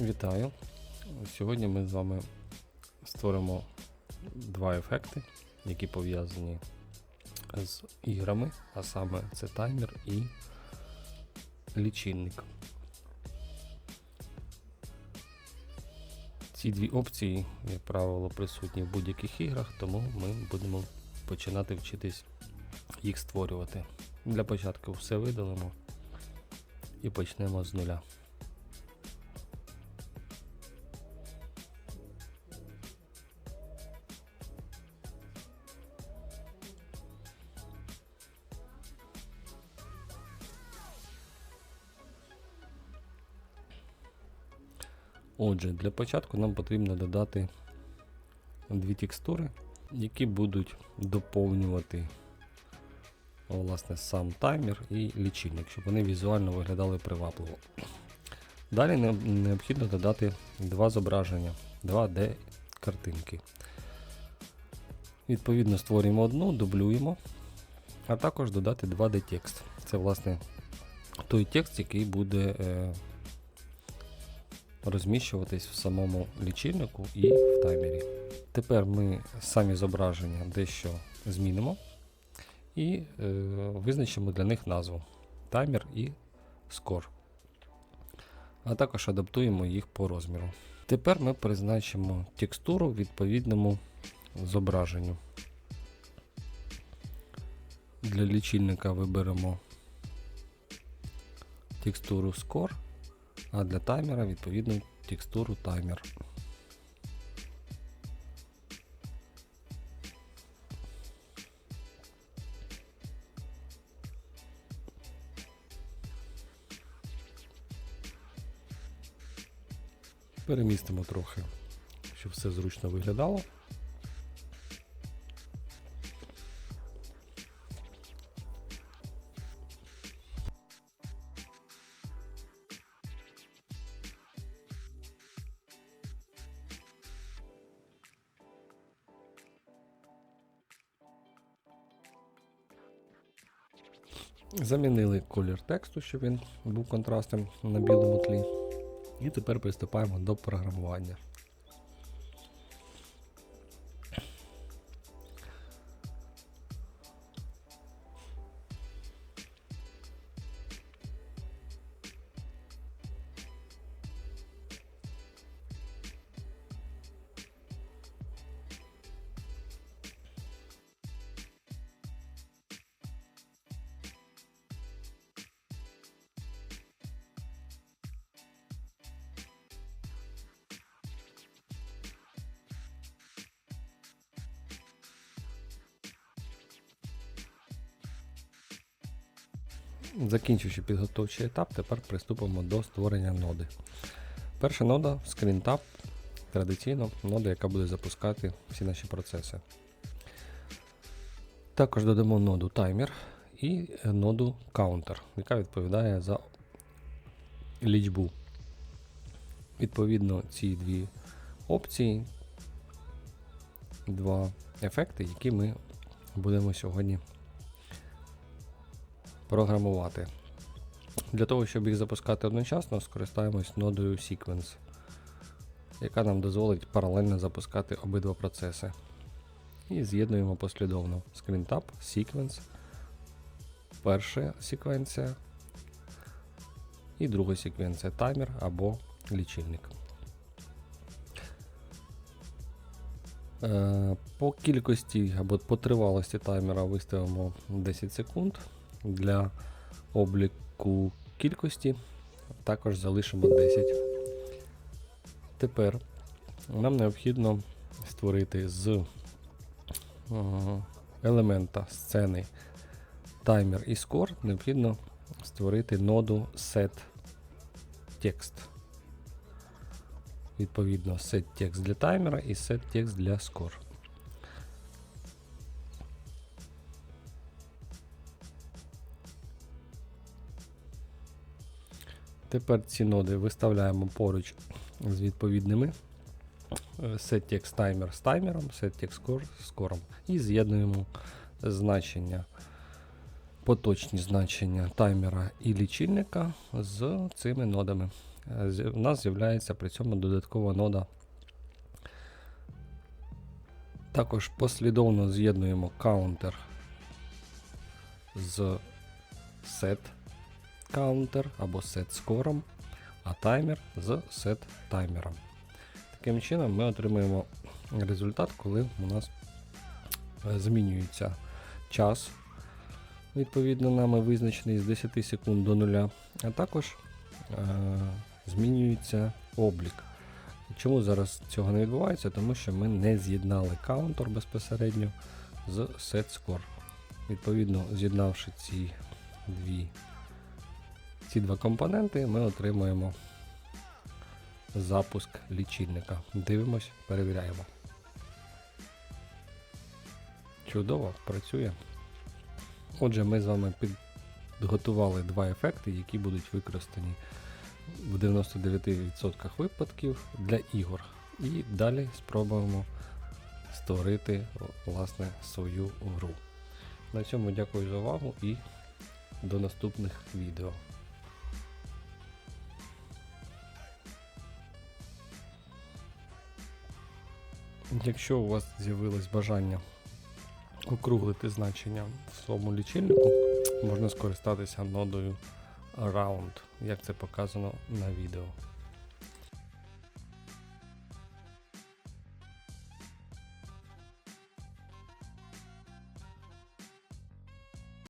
Вітаю! Сьогодні ми з вами створимо два ефекти, які пов'язані з іграми, а саме це таймер і лічильник. Ці дві опції, як правило, присутні в будь-яких іграх, тому ми будемо починати вчитись їх створювати. Для початку все видалимо і почнемо з нуля. Отже, для початку нам потрібно додати дві текстури, які будуть доповнювати власне, сам таймер і лічильник, щоб вони візуально виглядали привабливо. Далі необхідно додати два зображення, 2D картинки. Відповідно, створюємо одну, дублюємо, а також додати 2D текст. Це, власне, той текст, який буде е, розміщуватись в самому лічильнику і в таймері. Тепер ми самі зображення дещо змінимо і е, визначимо для них назву таймер і скор. А також адаптуємо їх по розміру. Тепер ми призначимо текстуру відповідному зображенню. Для лічильника виберемо текстуру Score, а для таймера відповідну текстуру таймер. Перемістимо трохи, щоб все зручно виглядало. Замінили колір тексту, щоб він був контрастним на білому тлі. І тепер приступаємо до програмування. Закінчивши підготовчий етап, тепер приступимо до створення ноди. Перша нода ScreenTab, традиційно нода, яка буде запускати всі наші процеси. Також додамо ноду Timer і ноду Counter, яка відповідає за лічбу. Відповідно, ці дві опції, два ефекти, які ми будемо сьогодні програмувати. Для того, щоб їх запускати одночасно, скористаємось нодою Sequence, яка нам дозволить паралельно запускати обидва процеси. І з'єднуємо послідовно ScreenTab, Sequence, перша секвенція і друга секвенція таймер або лічильник. Е, По кількості або по тривалості таймера виставимо 10 секунд. Для обліку кількості також залишимо 10. Тепер нам необхідно створити з е, елемента сцени таймер і score, необхідно створити ноду setText. Відповідно, setText для таймера і setText для score. Тепер ці ноди виставляємо поруч з відповідними е, setText timer з таймером, setText score з скором і з'єднуємо значення поточні значення таймера і лічильника з цими нодами. Е, У нас з'являється при цьому додаткова нода. Також послідовно з'єднуємо каунтер з set counter або set скором, а таймер з set таймером. Таким чином ми отримуємо результат, коли у нас е, змінюється час, відповідно нами визначений з 10 секунд до 0, а також е, змінюється облік. Чому зараз цього не відбувається? Тому що ми не з'єднали каунтер безпосередньо з setScore. Відповідно, з'єднавши ці дві ці два компоненти, ми отримуємо запуск лічильника. Дивимось, перевіряємо. Чудово, працює. Отже, ми з вами підготували два ефекти, які будуть використані в 99% випадків для ігор. І далі спробуємо створити власне свою гру. На цьому дякую за увагу і до наступних відео. Якщо у вас з'явилось бажання округлити значення в своєму лічильнику, можна скористатися нодою Round, як це показано на відео.